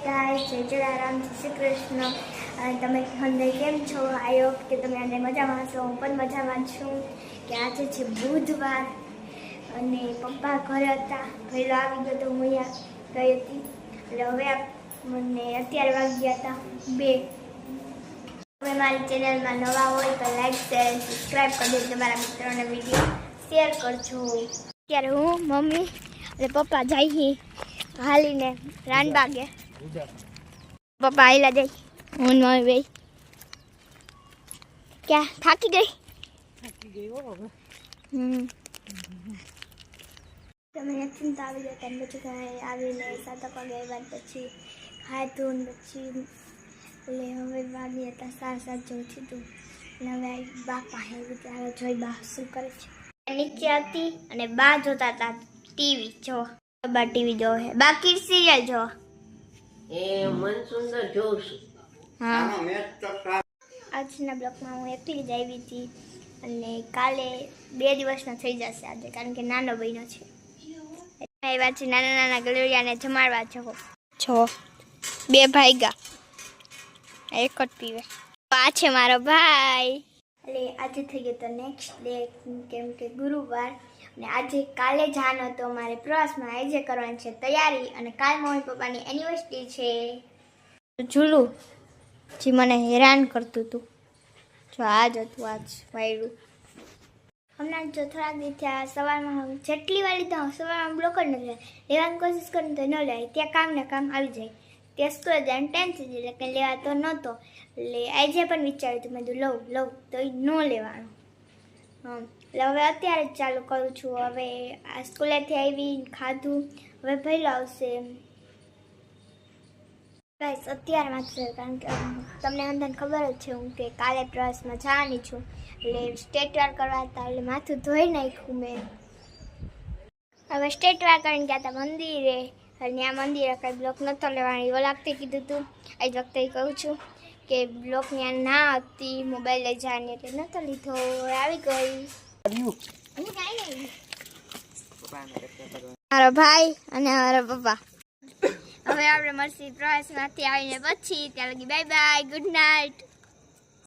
ગાય જય જલારામ શ્રી કૃષ્ણ. તમે હંદે કેમ છો? આઈ હોપ કે તમે અંદર મજામાં છો હું પણ મજામાં છું કે આજે છે બુધવાર અને પપ્પા ઘરે હતા. પહેલો આવી ગયો તો હું અહીંયા ગઈ હતી. એટલે હવે મને અત્યારે વાગ્યા હતા બે. તમે મારી ચેનલમાં નવા હોય તો લાઈક શેર સબસ્ક્રાઈબ કરી દેજો તમારા મિત્રોને વીડિયો શેર કરજો. અત્યારે હું, મમ્મી અને પપ્પા જઈએ હાલીને રાનબાગે. પપ્પા આયલા જાય હું મમ્મી બે ક્યાં? થાકી ગઈ? હમ. તમે નથી તો આવી જતા ને પછી ઘરે આવીને સાત વાગે આવ્યા પછી ખાધું ને પછી એટલે હવે વાગી હતા સાત સાત જેવું થયું અને હવે બા પાસે આવી ત્યારે જોઈ બા શું કરે છે. નીચે હતી અને બા જોતા હતા ટીવી જો. બા ટીવી જોવે છે. બાકી સિરિયલ જો. એ મન સુંદર જોઉં છું. હા. આજના બ્લોકમાં હું એકલી જ આવી હતી અને કાલે બે દિવસનો થઈ જશે આજે કારણ કે નાનો બહેનો છે. આવ્યા છે નાના નાના ગલોડિયાને જમાડવા જવો. છો. બે ભાઈ ગા એક જ પીવે. આ છે મારો ભાઈ. એટલે આજે થઈ ગયો તો નેક્સ્ટ ડે કેમ કે ગુરુવાર અને આજે કાલે જવાનો હતો મારે પ્રવાસમાં. આજે કરવાની છે તૈયારી અને કાલ મમ્મી પપ્પાની એનિવર્સરી છે. જુલું, જે મને હેરાન કરતું હતું જો આ જ હતું, આજ વાયડું હમણાં જો થોડાક દી થયા, સવારમાં હું જેટલી વાળી તો સવારમાં બ્લોક જ નથી લેવાની કોશિશ કરું તો ન લેવાય ત્યાં કામ ને કામ આવી જાય. સ્કૂલ જાય ટેન્થ એટલે કંઈ લેવા તો નહોતો. એટલે આજે પણ વિચાર્યું હતું, મેં કીધું, લઉં લઉં. તો એ ન લેવાનું. એટલે હવે અત્યારે જ ચાલુ કરું છું. હવે આ સ્કૂલેથી આવી ખાધું. હવે પહેલો આવશે. ગાઈસ અત્યારે માત્ર કારણ કે તમને અંદરને ખબર જ છે હું કે કાલે પ્રવાસમાં જવાની છું. એટલે સ્ટેટ વાર કરવા હતા, એટલે માથું ધોઈ નાખ્યું મેં. હવે સ્ટેટ વાર કરીને ગયા હતા મંદિરે. આ મંદિરે કંઈ બ્લોક નહોતો લેવાનો. એવો લાગતી કીધું હતું એ વખતે કહું છું કે બ્લોક ત્યાં ના હતી મોબાઈલ લઈ જવાની એટલે નહોતો લીધો. આવી ગઈ. મારો ભાઈ અને મારા પપ્પા. હવે આપણે મળશે પ્રવાસમાંથી આવીને પછી. ત્યાં લગી બાય બાય ગુડ નાઇટ